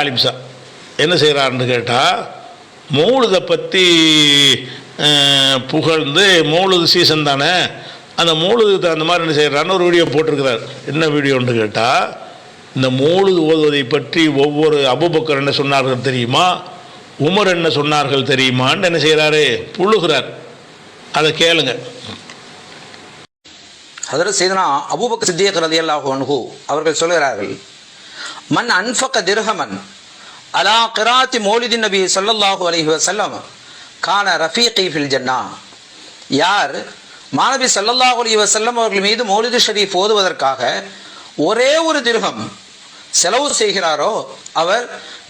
அலிம்சா என்ன செய்கிறாருன்னு கேட்டால் மௌலுதை பற்றி புகழ்ந்து மௌலுது சீசன் தானே அந்த மௌலுதுக்கு தகுந்த மாதிரி என்ன செய்கிறான்னு ஒரு வீடியோ போட்டிருக்கிறார். என்ன வீடியோன்னு கேட்டால் இந்த மௌலுது ஓதுவதை பற்றி ஒவ்வொரு அபுபக்கர் என்ன சொன்னார்கள் தெரியுமா? உமர் என்ன சொன்னார்கள் தெரியுமான்னு என்ன செய்கிறாரு புழுகிறார் அதை கேளுங்க. அதில் செய்தனா அபுபக்கர் சித்தியக் ரலியல்லாஹு அன்ஹு அவர்கள் சொல்கிறார்கள் மன் அன்ஃபக திர்ஹமன். அலா கிராத்தி மோலிதி நபி ஸல்லல்லாஹு அலைஹி வசல்லம் கான ரஃபீகி ஃபில் ஜன்னா. யார்? மாணவி சல்லல்லாஹு அலி வசல்லம் அவர்கள் மீது மௌலிது ஷரீஃப் ஓதுவதற்காக ஒரே ஒரு திருகம் செலவு செய்கிறாரோ அவர்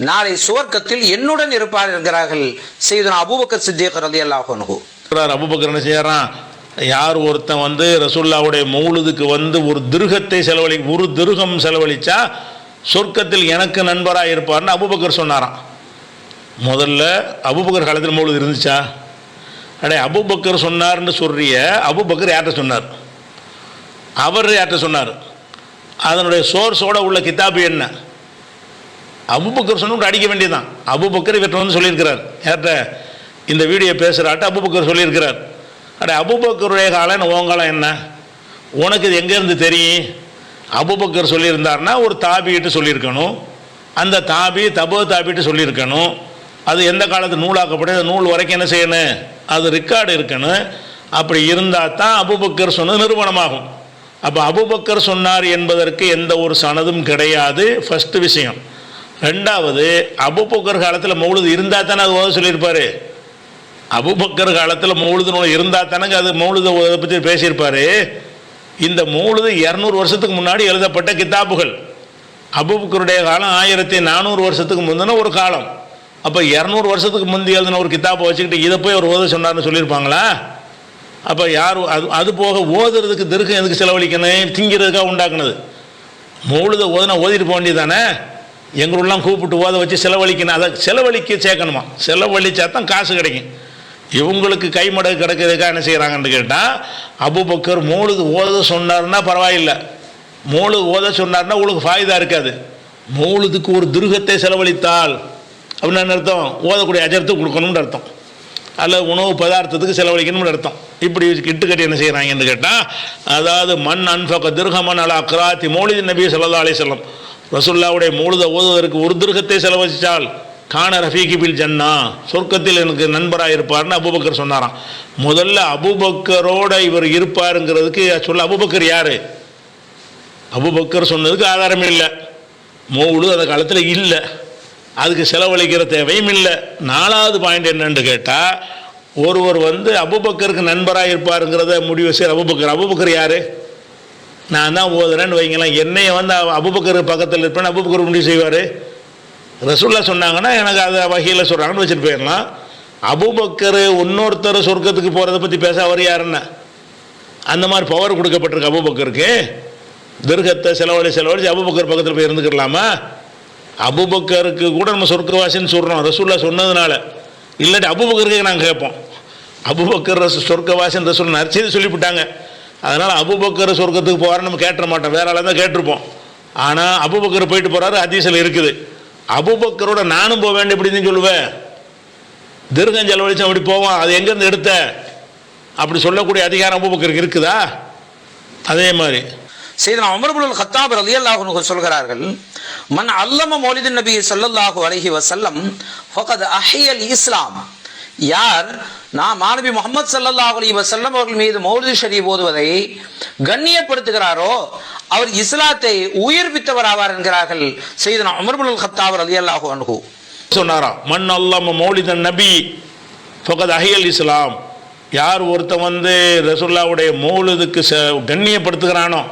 நாளை சுவர்க்கத்தில் என்னுடன் இருப்பார் என்கிறார்கள் செய்தன அபூபக்கர் சித்தியக் அலி அல்லாஹு சொல்றார் அபுபக்கர் என்ன செய்யறான்? யார் ஒருத்தன் வந்து ரசூல்லாவுடைய மௌலுதுக்கு வந்து ஒரு திருகத்தை செலவழி ஒரு திருகம் செலவழிச்சா சொர்க்கத்தில் எனக்கு நண்பராக இருப்பார்னு அபுபக்கர் சொன்னாராம். முதல்ல அபுபக்கர் காலத்தில் மௌலுது இருந்துச்சா? அடே அபுபக்கர் சொன்னார்னு சொல்றிய அபுபக்கர் யார்கிட்ட சொன்னார்? அவர் யார்கிட்ட சொன்னார்? அதனுடைய சோர்ஸோட உள்ள கிதாபு என்ன? அபுபக்கர் சொன்னு அடிக்க வேண்டியதுதான். அபுபக்கர் இவற்றை வந்து சொல்லியிருக்கிறார். யார்கிட்ட? இந்த வீடியோ பேசுகிறாட்ட அபுபக்கர் சொல்லியிருக்கிறார். அடே அபுபக்கருடைய காலம் உன் காலம் என்ன? உனக்கு இது எங்கேருந்து தெரியும்? அபுபக்கர் சொல்லியிருந்தார்னா ஒரு தாபிட்டு சொல்லியிருக்கணும். அந்த தாபி தபோ தாபிட்டு சொல்லியிருக்கணும். அது எந்த காலத்து நூலாக்கப்பட்டு அந்த நூல் வரைக்கும் என்ன செய்யணும்? அது ரெக்கார்டு இருக்கணும். அப்படி இருந்தால் தான் அபுபக்கர் சொன்னது நிறுவனமாகும் அப்போ அபுபக்கர் சொன்னார் என்பதற்கு எந்த ஒரு சனதும் கிடையாது. ஃபஸ்ட்டு விஷயம். ரெண்டாவது அபுபக்கர் காலத்தில் மௌலுது இருந்தால் தானே அது ஓத சொல்லியிருப்பார்? அபுபக்கர் காலத்தில் மௌலுது நூல் இருந்தால் தானங்க அது மௌலுத பற்றி பேசியிருப்பார்? இந்த மௌலுது இரநூறு வருஷத்துக்கு முன்னாடி எழுதப்பட்ட கிதாபுகள். அபுபுக்கருடைய காலம் ஆயிரத்தி நானூறு வருஷத்துக்கு முந்தின ஒரு காலம். அப்போ இரநூறு வருஷத்துக்கு முந்தி எழுதின ஒரு கித்தாப்பை வச்சுக்கிட்டு இதை போய் அவர் ஓத சொன்னார்னு சொல்லியிருப்பாங்களா? அப்போ யார் அது அது போக ஓதுறதுக்கு திருக்கம் எதுக்கு செலவழிக்கணும்? திங்கிறதுக்காக உண்டாக்குனது. மூழுதை ஓதுனா ஓதிட்டு போக வேண்டியதானே எங்களெல்லாம் கூப்பிட்டு ஓத வச்சு செலவழிக்கணும். அதை செலவழிக்க சேர்க்கணுமா? செலவழிச்சா தான் காசு கிடைக்கும். இவங்களுக்கு கைமடகு கிடக்கிறதுக்காக என்ன செய்கிறாங்கன்னு கேட்டால் அபுபக்கர் மூழுது ஓத சொன்னார்னா பரவாயில்லை. மூளு ஓத சொன்னார்னா உங்களுக்கு ஃபாயுதா இருக்காது. மூழுதுக்கு ஒரு துருகத்தை செலவழித்தால் அப்படின்னு என்ன அர்த்தம்? ஓதக்கூடிய அஜரத்துக்கு கொடுக்கணும்னு அர்த்தம். அல்லது உணவு பதார்த்தத்துக்கு செலவழிக்கணும்னு அர்த்தம். இப்படி கிட்டுக்கட்டி கட்டி என்ன செய்கிறாங்கன்னு கேட்டால் அதாவது மண் அன்பக திருகமன் அலா அக்ராத்தி மௌலிது நபி ஸல்லல்லாஹு அலைஹி செல்லம் ரசுல்லாவுடைய மூழுத ஓதுவதற்கு ஒரு துருகத்தை செலவழித்தால் கான ரஃபீகி பில் ஜன்னா சொர்க்கத்தில் எனக்கு நண்பராக இருப்பார்னு அபூபக்கர் சொன்னாராம். முதல்ல அபூபக்கரோட இவர் இருப்பாருங்கிறதுக்கு சொல்ல அபூபக்கர் யார்? அபுபக்கர் சொன்னதுக்கு ஆதாரம் இல்லை. மௌலு அந்த காலத்தில் இல்லை. அதுக்கு செலவழிக்கிற தேவையும் இல்லை. நாலாவது பாயிண்ட் என்னன்னு கேட்டால் ஒருவர் வந்து அபுபக்கருக்கு நண்பராக இருப்பாருங்கிறத முடிவு செய்கிற அபுபக்கர் அபுபக்கர் யார்? நான் தான் ஓதுறேன்னு வைங்களேன். என்னையை வந்து அவ- அபுபக்கர் பக்கத்தில் இருப்பேன்னு அபுபக்கர் முடிவு செய்வார். ரசூல்லா சொன்னாங்கன்னா எனக்கு அதை வகையில் சொல்கிறாங்கன்னு வச்சுட்டு போயிடலாம் அபுபக்கர் இன்னொருத்தர் சொர்க்கத்துக்கு போகிறத பற்றி பேச அவர் யாருன்னா? அந்த மாதிரி பவர் கொடுக்கப்பட்டிருக்கு அபுபக்கருக்கு. திருகத்தை செலவழி செலவழிச்சு அபுபக்கர் பக்கத்தில் போய் இருந்துக்கலாமா? அபுபக்கருக்கு கூட நம்ம சொர்க்கவாசின்னு சொல்கிறோம் ரசூல்லா சொன்னதுனால. இல்லாட்டி அபுபக்கருக்கு நாங்கள் கேட்போம். அபுபக்கர் ரசு சொர்க்கவாசின்னு ரசூல் நரிச்சது சொல்லிவிட்டாங்க. அதனால் அபுபக்கர் சொர்க்கத்துக்கு போகிறான்னு நம்ம கேட்டுற மாட்டோம். வேற ஆளாக தான் கேட்டிருப்போம். ஆனால் அபுபக்கர் போயிட்டு போகிறாரு ஹதீஸில் இருக்குது. அபுபக்கரோட நானும் போக வேண்டிய எப்படின்னு சொல்லுவேன் திருகம் செலவழிச்சு அப்படி போவான் அது எங்கேருந்து எடுத்த? அப்படி சொல்லக்கூடிய அதிகாரம் அபுபக்கருக்கு இருக்குதா? அதே மாதிரி. செய்தனா உமர்புல் ஹத்தாப் ரலியல்லாஹு அன்ஹு சொல்கிறார்கள் மன் அல்லம மௌலிதின் நபி ஸல்லல்லாஹு அலைஹி வஸல்லம் ஃபகத் அஹியல் இஸ்லாம். யார்? நான் மாணவி முகமது ஸல்லல்லாஹு அலைஹி வஸல்லம் அவர்கள் மீது மௌலிது ஷரீஃப் ஓதுவதை கண்ணியப்படுத்துகிறாரோ அவர் இஸ்லாத்தை உயிர்ப்பித்தவர் ஆவார் என்கிறார்கள் செய்தனா உமர்புல் அலி அல்லாஹு அனுகு சொன்னாராம் மண் அல்லாம மௌலிதன் நபி ஃபகத் அஹியல் இஸ்லாம். யார் ஒருத்தன் வந்து ரசுல்லாவுடைய மௌலுதுக்கு ச கண்ணியப்படுத்துகிறானோ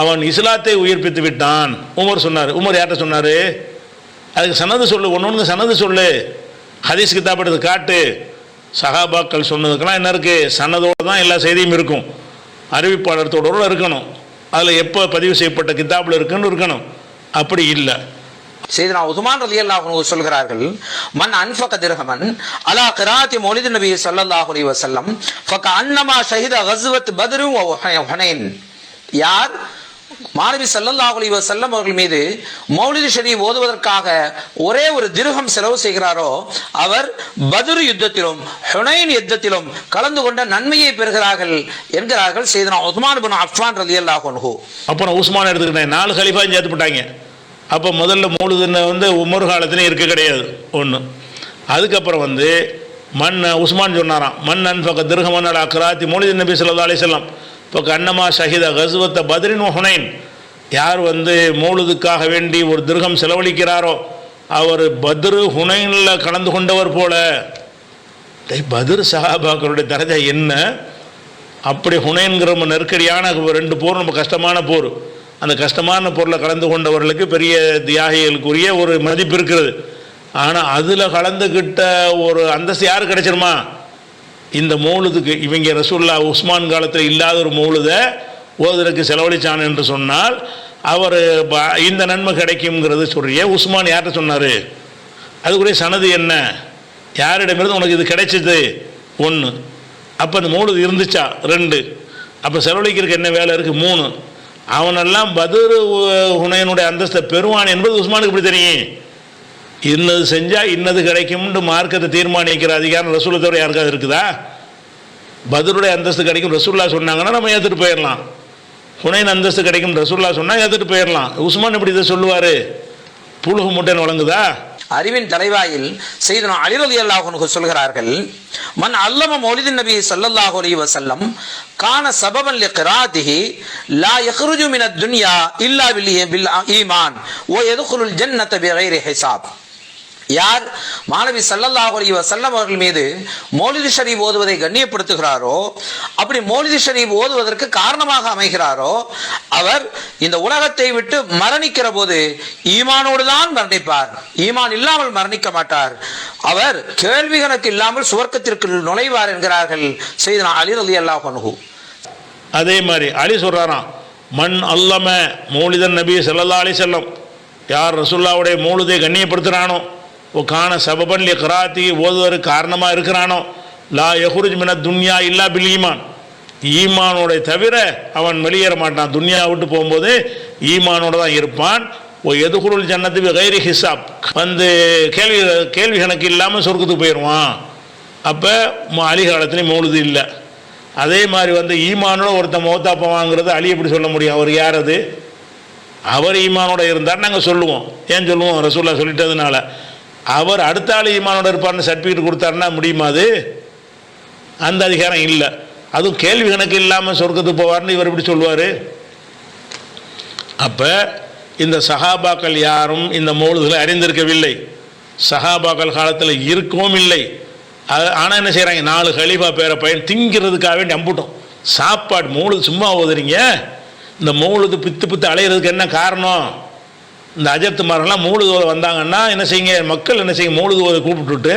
அவன் இஸ்லாத்தை உயிர்ப்பித்து விட்டான். உமர் சொன்னார் உமர் யார்கிட்ட சொன்னார்? அதுக்கு சனது சொல்லு ஒன்று ஒன்று சனது சொல்லு. ஹதீஸ் கிதாப் காட்டு. சஹாபாக்கள் சொன்னதுக்கெல்லாம் என்ன இருக்குது சனதோடு தான் எல்லா செய்தியும் இருக்கும். அறிவிப்பாளர்த்தோட இருக்கணும். அதில் எப்போ பதிவு செய்யப்பட்ட கிதாபில் இருக்குன்னு இருக்கணும். அப்படி இல்லை. செய்தனா உஸ்மான் ரலியல்லாஹு அன்ஹு சொல்கிறார்கள் மன் அன்ஃபக திர்ஹமன் அலா கிராத்தி மௌலிது நபி ஸல்லல்லாஹு அலைஹி வஸல்லம் ஃபக அன்னமா ஷஹித கஸ்வத் பத்ரு வ ஹுனைன் யார்? மாணவி ஸல்லல்லாஹு அலைஹி செல்லம் அவர்கள் மீது மௌலிது ஷரீப் ஓதுவதற்காக ஒரே ஒரு திருகம் செலவு செய்கிறாரோ அவர் பதுரு யுத்தத்திலும் ஹுனைன் யுத்தத்திலும் கலந்து கொண்ட நன்மையை பெறுகிறார்கள் என்கிறார்கள் செய்தனா உஸ்மான் பின் அஃப்வான் ரலி அல்லாஹு அப்புறம் உஸ்மான் எடுத்துக்கிட்டேன். நாலு கலிஃபாயும் சேர்த்து போட்டாங்க அப்போ முதல்ல மூழுதுன்னு வந்து உமர் காலத்துலேயும் இருக்க கிடையாது. ஒன்று அதுக்கப்புறம் வந்து மண் உஸ்மான் சொன்னாராம் மண் அன்பக்க திருகமன் அலா கிராத்தி நபி ஸல்லல்லாஹு செல்லம் இப்போ கண்ணமா ஷஹித கசுவத்த பத்ரின் ஹுனைன். யார் வந்து மூழுதுக்காக வேண்டி ஒரு திருகம் செலவழிக்கிறாரோ அவர் பத்ரு ஹுனைனில் கலந்து கொண்டவர் போல. பத்ர் சஹாபாக்களுடைய தரஜா என்ன? அப்படி ஹுனைன்கிற ரொம்ப நெருக்கடியான ரெண்டு போர் ரொம்ப கஷ்டமான போர். அந்த கஷ்டமான பொருளை கலந்து கொண்டவர்களுக்கு பெரிய தியாகிகளுக்குரிய ஒரு மதிப்பு இருக்கிறது. ஆனால் அதில் கலந்துக்கிட்ட ஒரு அந்தஸ்து யார் கிடைச்சிருமா? இந்த மௌலுதுக்கு இவங்க ரசூல்லா உஸ்மான் காலத்தில் இல்லாத ஒரு மௌலுதை ஓதுறதுக்கு செலவழிச்சான் என்று சொன்னால் அவர் இந்த நன்மை கிடைக்குங்கிறது சொல்றிய. உஸ்மான் யார்கிட்ட சொன்னார்? அதுக்குரிய சனது என்ன? யாரிடமிருந்து உனக்கு இது கிடைச்சது? ஒன்று அப்போ அந்த மூணு இருந்துச்சா? ரெண்டு. அப்போ செலவழிக்கிறதுக்கு என்ன வேலை இருக்குது மூணு. அவனெல்லாம் பதுரு ஹுனையனுடைய அந்தஸ்தை பெறுவான் என்பது உஸ்மானுக்கு இப்படி தெரியும்? இன்னது செஞ்சால் இன்னது கிடைக்கும்னு மார்க்கத்தை தீர்மானிக்கிற அதிகாரம் ரசூலை தவிர யாருக்காவது இருக்குதா? பதிலுடைய அந்தஸ்து கிடைக்கும். ரசூல்லா சொன்னாங்கன்னா நம்ம ஏற்றுட்டு போயிடலாம் புனையின் அந்தஸ்து கிடைக்கும். ரசூல்லா சொன்னால் ஏற்றுட்டு போயிடலாம் உஸ்மான் இப்படி இதை சொல்லுவார். புழுகு மூட்டைன்னு வழங்குதா? அறிவின் தலைவாயில் செய்தனா அலி ரலியல்லாஹு சொல்கிறார்கள் மன் அல்லம மௌலிதின் நபி ஸல்லல்லாஹு அலைஹி வஸல்லம் கான சபபன் லிக்ராதிஹி லா யக்ருஜு மின துன்யா இல்லா பில் பில் ஈமான். ஓ யதுகுலுல் ஜன்னத பிகைரி ஹிசாப். யார் மாணவி ஸல்லல்லாஹு அலி வசல்லம் அவர்கள் மீது மோலிது ஷரீப் ஓதுவதை கண்ணியப்படுத்துகிறாரோ அப்படி மோலிது ஷரீப் ஓதுவதற்கு காரணமாக அமைகிறாரோ அவர் இந்த உலகத்தை விட்டு மரணிக்கிற போது ஈமானோடு தான் மரணிப்பார். ஈமான் இல்லாமல் மரணிக்க மாட்டார். அவர் கேள்வி கணக்கு இல்லாமல் சுவர்க்கத்திற்கு நுழைவார் என்கிறார்கள் செய்தனா அலி ரலியல்லாஹு அன்ஹு. அதே மாதிரி அலி சொல்கிறாராம் மண் அல்லம மௌலிதன் நபி ஸல்லல்லாஹு அலி செல்லம் யார் ரசுல்லாவுடைய மௌலிதை கண்ணியப்படுத்துகிறானோ ஓ காண சபபன் லி கராத்தி ஓதுவதற்கு காரணமாக இருக்கிறானோ லா யகுருஜ் மின துன்யா இல்லா பில் ஈமான் ஈமானோட தவிர அவன் வெளியேற மாட்டான் துன்யா விட்டு போகும்போது ஈமானோட தான் இருப்பான் ஓ எதுகுருள் ஜன்னத்து கைரி ஹிசாப் வந்து கேள்வி கேள்வி கணக்கு இல்லாமல் சொர்க்கத்துக்கு போயிடுவான் அப்போ அலி காலத்துலேயும் மௌலுது இல்லை. அதே மாதிரி வந்து ஈமானோட ஒருத்தன் மௌத்தாப்பா வாங்குறது அலி எப்படி சொல்ல முடியும்? அவர் யார் அது? அவர் ஈமானோட இருந்தார் நாங்கள் சொல்லுவோம். ஏன் சொல்லுவோம்? ரசூல்லா சொல்லிட்டதுனால. அவர் அடுத்த ஆள் ஈமானோட இருப்பார்னு சர்டிஃபிகேட் கொடுத்தாருன்னா முடியுமா அது? அந்த அதிகாரம் இல்லை. அதுவும் கேள்வி கணக்கு இல்லாமல் சொர்க்கத்துக்கு போவார்னு இவர் எப்படி சொல்லுவார்? அப்போ இந்த சஹாபாக்கள் யாரும் இந்த மௌலுகளை அறிந்திருக்கவில்லை. சஹாபாக்கள் காலத்தில் இருக்கவும் இல்லை. அது ஆனால் என்ன செய்கிறாங்க நாலு கலிஃபா பேரை பையன் திங்கிறதுக்காக வேண்டி அம்புட்டோம். சாப்பாடு மௌலுது சும்மா ஓதுறீங்க? இந்த மௌலுது பித்து பித்து அலையிறதுக்கு என்ன காரணம்? இந்த அஜத்துமாரெல்லாம் மூழுது ஓத வந்தாங்கன்னா என்ன செய்யுங்க? மக்கள் என்ன செய்யுங்க? மூழுது கூப்பிட்டுட்டு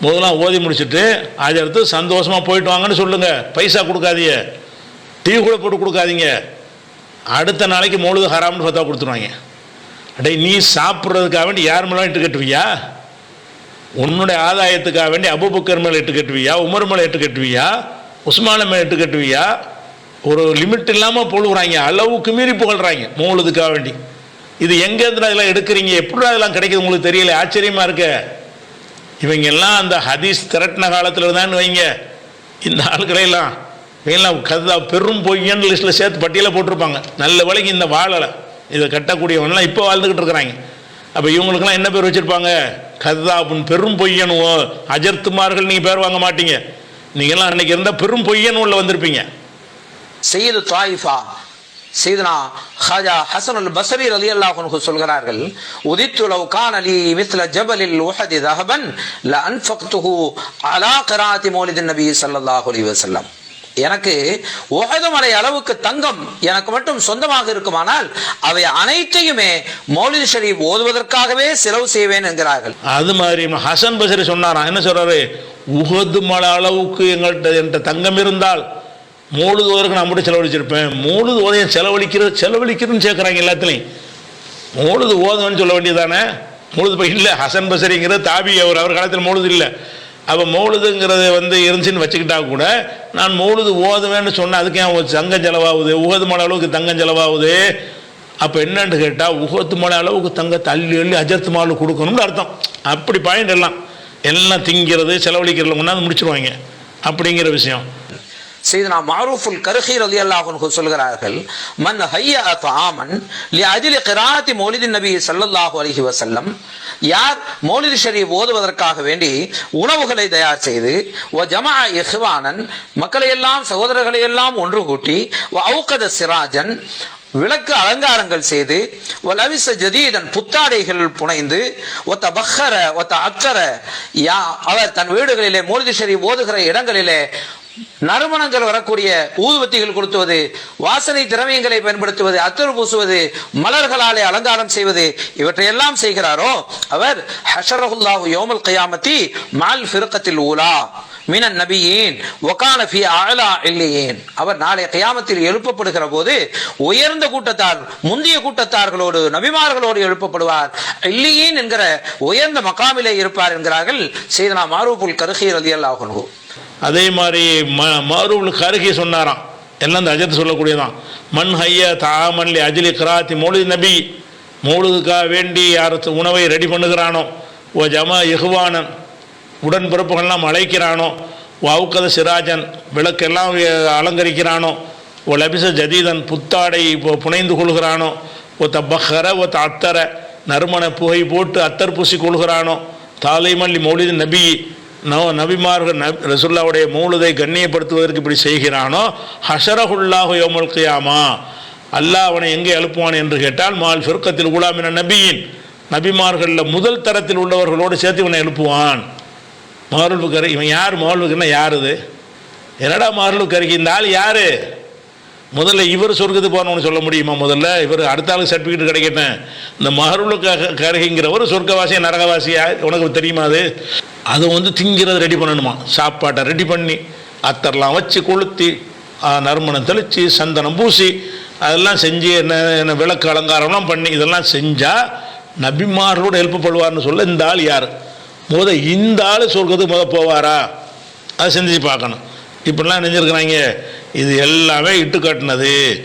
முதலாம் ஓதி முடிச்சுட்டு அஜர்த்து சந்தோஷமாக போயிட்டு வாங்கன்னு சொல்லுங்கள் பைசா கொடுக்காதீங்க. டீ கூட போட்டு கொடுக்காதீங்க. அடுத்த நாளைக்கு மூழுது ஹராம்னு பார்த்தா கொடுத்துருவாங்க. அடே நீ சாப்பிட்றதுக்காக வேண்டி யார் மேலே இட்டு கட்டுவியா? உன்னுடைய ஆதாயத்துக்காக வேண்டி அபுபக்கர் மேலே இட்டு கட்டுவியா? உமர் மேலே இட்டு கட்டுவியா? உஸ்மான மேலே இட்டு கட்டுவியா? ஒரு லிமிட் இல்லாமல் புழுகுறாங்க அளவுக்கு மீறி புகழ்றாங்க. மூழுதுக்காக வேண்டி. இது எங்கேருந்து அதெல்லாம் எடுக்கிறீங்க? எப்படி அதெல்லாம் கிடைக்குது உங்களுக்கு தெரியல? ஆச்சரியமாக இருக்க. இவங்க எல்லாம் அந்த ஹதீஸ் திரட்டின காலத்தில் தான் வைங்க. இந்த ஆளுக்களையெல்லாம் இவங்கெல்லாம் கதா பெரும் பொய்யன்னு லிஸ்ட்டில் சேர்த்து பட்டியலில் போட்டிருப்பாங்க. நல்ல வேலைக்கு இந்த வாழலை இதை கட்டக்கூடியவங்கலாம் இப்போ வாழ்ந்துக்கிட்டு இருக்கிறாங்க. அப்போ இவங்களுக்கெல்லாம் என்ன பேர் வச்சுருப்பாங்க? கதாபுன் பெரும் பொய்யனுவோ? அஜர்த்துமார்கள் நீங்கள் பேர் வாங்க மாட்டீங்க. நீங்கள்லாம் அன்னைக்கு இருந்தால் பெரும் பொய்யன் உள்ள வந்திருப்பீங்க. செய்து தாயிஃபா. சீதனா ஹாஜா ஹசன் அல் பசரி ரலி அல்லாஹ் சொல்கிறார்கள் உதித்து லவ் கான் அலி மித்ல ஜபலில் உஹதி தஹபன் ல அன்ஃபக்துஹு அலா கராத்தி மௌலிதின் நபி ஸல்லல்லாஹு அலைஹி வஸல்லம். எனக்கு உஹது அளவுக்கு தங்கம் எனக்கு மட்டும் சொந்தமாக இருக்குமானால் அவை அனைத்தையுமே மௌலிது ஷரீப் ஓதுவதற்காகவே செலவு செய்வேன் என்கிறார்கள். அது மாதிரி ஹசன் பசரி சொன்னாராம். என்ன சொல்றாரு? உகது மலை அளவுக்கு எங்கள்கிட்ட என்கிட்ட தங்கம் இருந்தால் மூழுது ஓதற்கு நான் மட்டும் செலவழிச்சிருப்பேன். மூழுது ஓதையும் செலவழிக்கிறது செலவழிக்கிறதுன்னு சேர்க்குறாங்க எல்லாத்துலேயும். மூழுது ஓதுன்னு சொல்ல வேண்டியதானே மூழுது இப்போ இல்லை ஹசன் பசரிங்கிறது தாபி அவர் அவர் காலத்தில் மூழுது இல்லை. அப்போ மௌலுதுங்கிறது வந்து இருந்துச்சுன்னு வச்சுக்கிட்டா கூட நான் மௌலுது ஓதுவேன்னு சொன்னேன் அதுக்கு ஏன் ஒரு தங்கம் செலவாகுது? உகது மலை அளவுக்கு தங்கம் செலவாகுது? அப்போ என்னன்னு கேட்டால் உகத்து மலை அளவுக்கு தங்கத்தை அள்ளி அள்ளி அஜர்த்து மாலு கொடுக்கணும்னு அர்த்தம். அப்படி பாயிண்ட் எல்லாம். எல்லாம் திங்கிறது செலவழிக்கிறதுல கொண்டாந்து முடிச்சிருவாங்க. அப்படிங்கிற விஷயம். செய்தனா மாரூஃபுல் கருஹி அலி அல்லாஹு சொல்கிறார்கள் மன் ஹைய தாமன் லி அஜிலி கிராத்தி மோலிதி நபி சல்லல்லாஹு அலைஹி வசல்லம் யார் மோலிதி ஷரீப் ஓதுவதற்காக வேண்டி உணவுகளை தயார் செய்து வ ஜமா இஹ்வானன் மக்களை எல்லாம் சகோதரர்களை எல்லாம் ஒன்று கூட்டி வ அவுகத சிராஜன் விளக்கு அலங்காரங்கள் செய்து லவிச ஜதீதன் புத்தாடைகள் புனைந்து ஒத்த பக்கர ஒத்த அக்கர யா அவர் தன் வீடுகளிலே மோலிதி ஷரீப் ஓதுகிற இடங்களிலே நறுமணங்கள் வரக்கூடிய ஊதுவத்திகள் கொளுத்துவது வாசனை திரவியங்களை பயன்படுத்துவது அத்தர் பூசுவது மலர்களாலே அலங்காரம் செய்வது இவற்றையெல்லாம் செய்கிறாரோ அவர் ஹஷரஹுல்லாஹு யோமல் கயாமத்தி மால் ஃபிருக்கத்தில் ஊலா மினன் நபியேன் ஒகான ஃபி ஆலா இல்லையேன். அவர் நாளை கயாமத்தில் எழுப்பப்படுகிற போது உயர்ந்த கூட்டத்தார் முந்தைய கூட்டத்தார்களோடு நபிமார்களோடு எழுப்பப்படுவார். இல்லையேன் என்கிற உயர்ந்த மகாமிலே இருப்பார் என்கிறார்கள் செய்தனா மாரூபுல் கருகீர் ரதி அதே மாதிரி ம மாரூல் கருகி சொன்னாராம். எல்லாம் இந்த அஜத்து சொல்லக்கூடியதான்? மண் ஹைய தாமன்லி அஜிலி கிராத்தி மௌலிது நபி. மௌலுதுக்காக வேண்டி யார் உணவை ரெடி பண்ணுகிறானோ ஓ ஜம இஹ்வானன். உடன்பிறப்புகள்லாம் அழைக்கிறானோ ஓ அவுக்கத சிராஜன். விளக்கெல்லாம் அலங்கரிக்கிறானோ ஓ லபிச ஜதீதன். புத்தாடை இப்போ புனைந்து கொள்கிறானோ ஓ தப்பஹர ஓ அத்தரை நறுமண புகை போட்டு அத்தர் பூசி கொள்கிறானோ தாலைமல்லி மௌலிது நபி. நோ நபிமார்கள் நப் ரசுல்லாவுடைய மூலதை கண்ணியப்படுத்துவதற்கு இப்படி செய்கிறானோ? ஹஷரஹுல்லாஹு யோமல் கியாமா. அல்லாஹ் அவனை எங்கே எழுப்புவான் என்று கேட்டால் மால் ஃபிர்கத்தில் உலாமின நபியின். நபிமார்களில் முதல் தரத்தில் உள்ளவர்களோடு சேர்த்து இவனை எழுப்புவான் மகளுக்கு இவன் யார்? மகளுக்குன்னா கரினா யார் இது? என்னடா மகளுக்கு கரிக்கு இந்த ஆள் யார்? முதல்ல இவர் சொர்க்கத்துக்கு போனோம்னு சொல்ல முடியுமா முதல்ல? இவர் அடுத்த ஆளுக்கு சர்டிஃபிகேட் கிடைக்கட்டேன் இந்த மகருளுக்காக கருகிங்கிறவர் சொர்க்கவாசியா நரகவாசியா உனக்கு தெரியுமா அது? அதை வந்து திங்கிறத ரெடி பண்ணணுமா? சாப்பாட்டை ரெடி பண்ணி அத்தரெலாம் வச்சு கொளுத்தி நறுமணம் தெளித்து சந்தனம் பூசி அதெல்லாம் செஞ்சு என்ன என்ன விளக்கு அலங்காரம்லாம் பண்ணி இதெல்லாம் செஞ்சால் நபிமார்களோட ஹெல்ப் பண்ணுவார்னு சொல்ல இந்த ஆள் யார்? முத இந்த ஆள் சொர்க்கத்துக்கு முத போவாரா? அதை செஞ்சு பார்க்கணும். இப்படிலாம் நினைஞ்சிருக்கிறாங்க. இது எல்லாமே இட்டு காட்டினது.